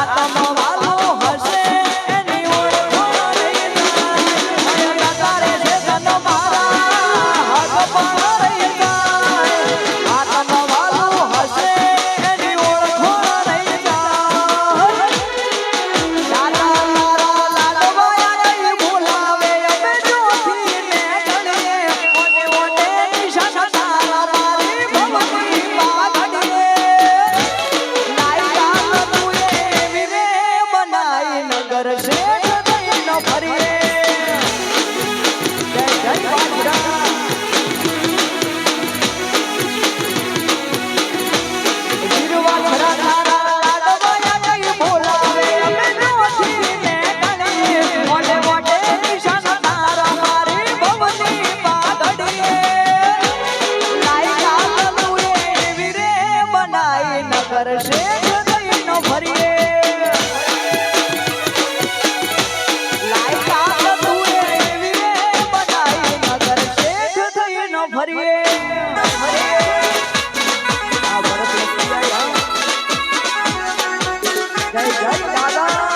आत्मा જય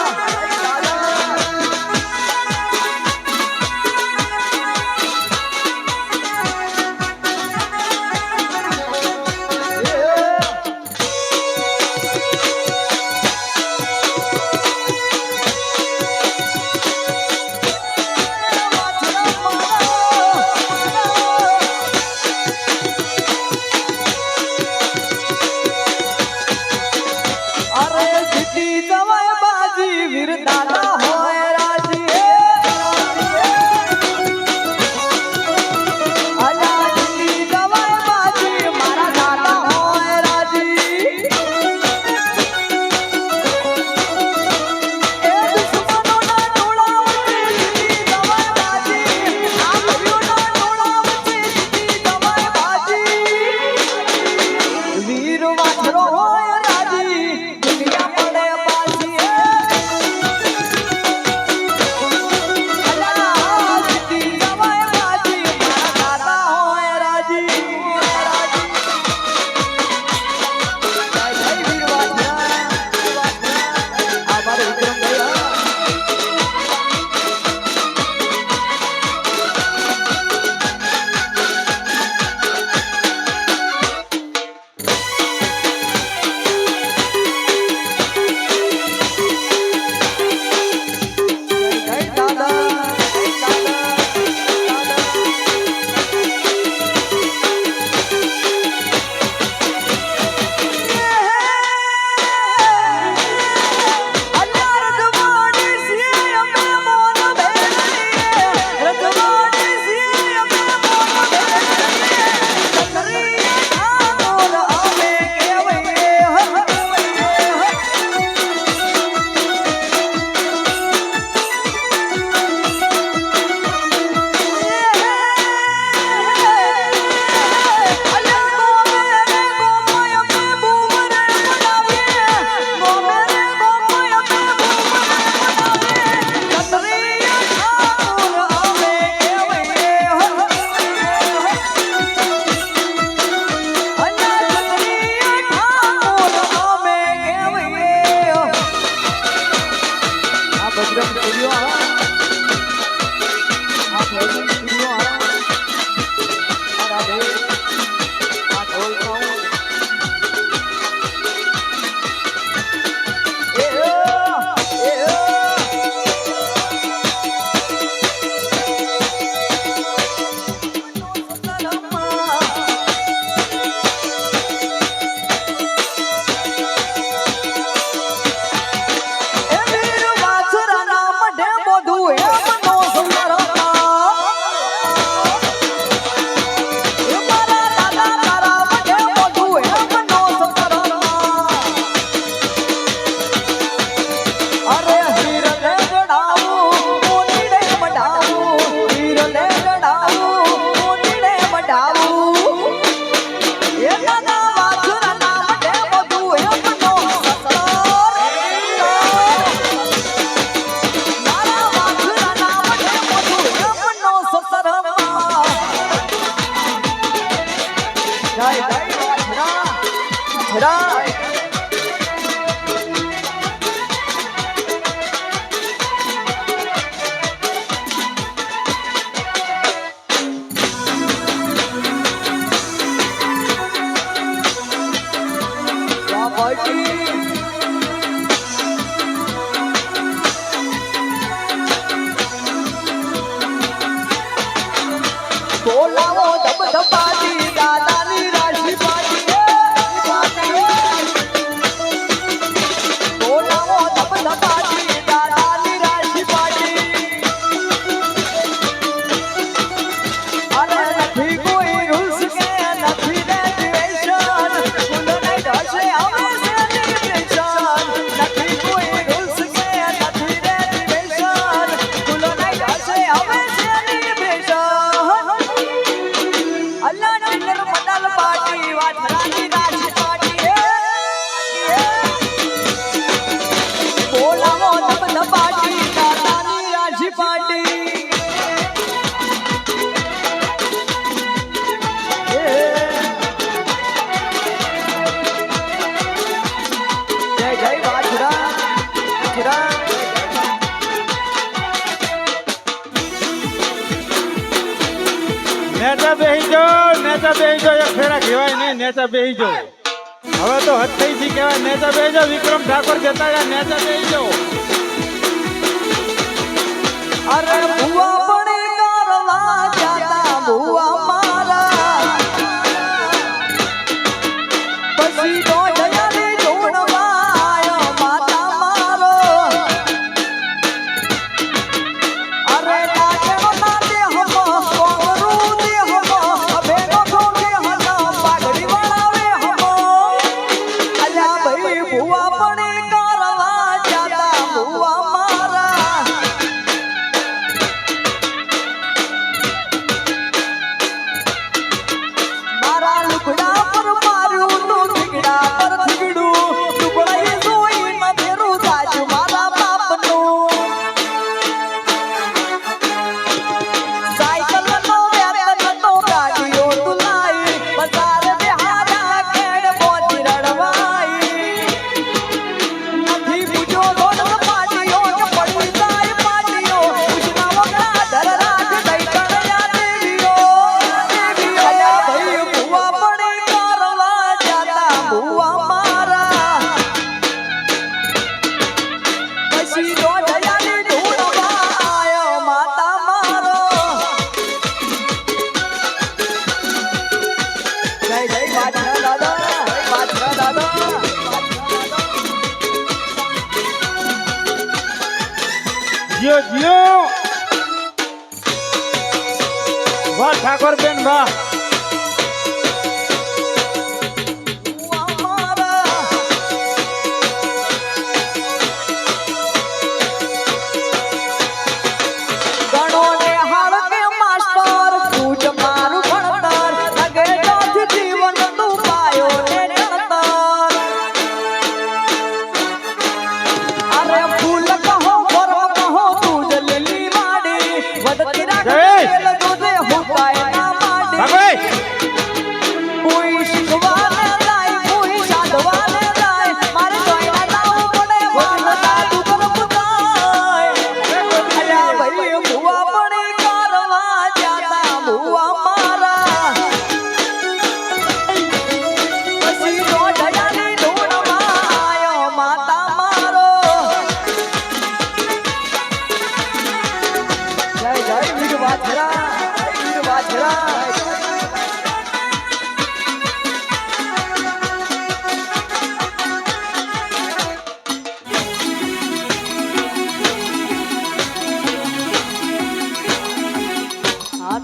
આ 老爸。નેતા બેહી જો નેતા બેહી જાઓ ફેરા કહેવાય નહીં, નેતા બેહી જાઓ હવે તો હદ થઈ થી કહેવાય નેતા બેહી જાઓ વિક્રમ ઠાકોર જતા રહ્યા, નેતા બેહી જો અરે ભુવા જીઓ જીઓ. વાહ ઠાકોર બેન વાહ.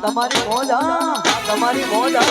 તમારી મોજા તમારી મોજા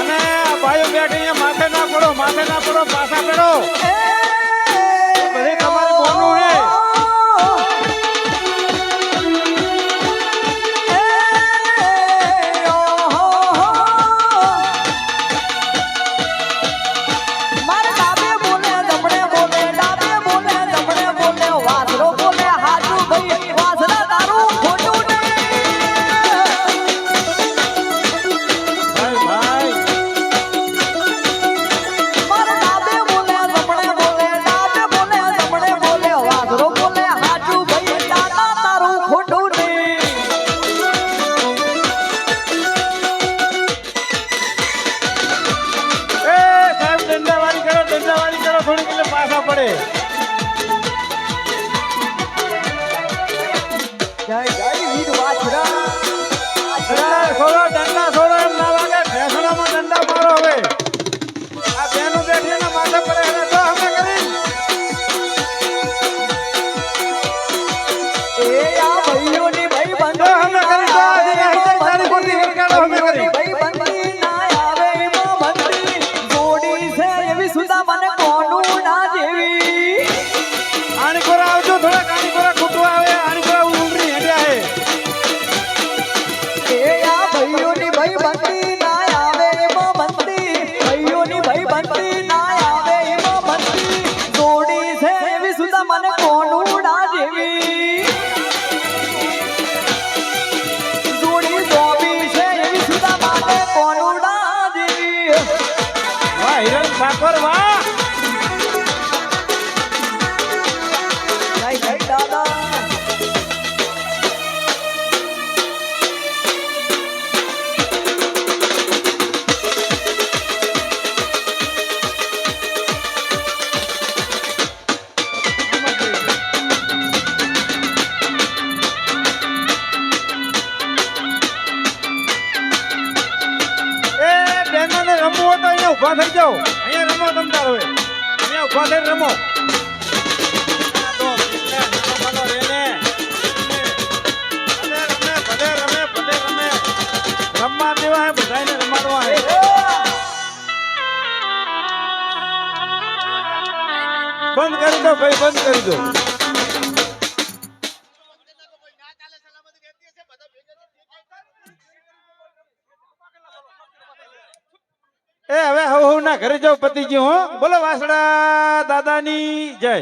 અને ભાઈઓ બેઠી માથે ના પડો માથે ના પડો પાછા પડો. થોડી કેટલે પાછા પડે. મને કોણ ઉડા જોડી છે એવી સુધા કોણ ઉડા વાહ હિરણ ઠાકોર વાહ! બંધ કરી દો, ભાઈ, બંધ કરી દો. એ, હવે હું ના ઘરે જાઉં પતિજી, હું. બોલો વાસડા દાદાની જય.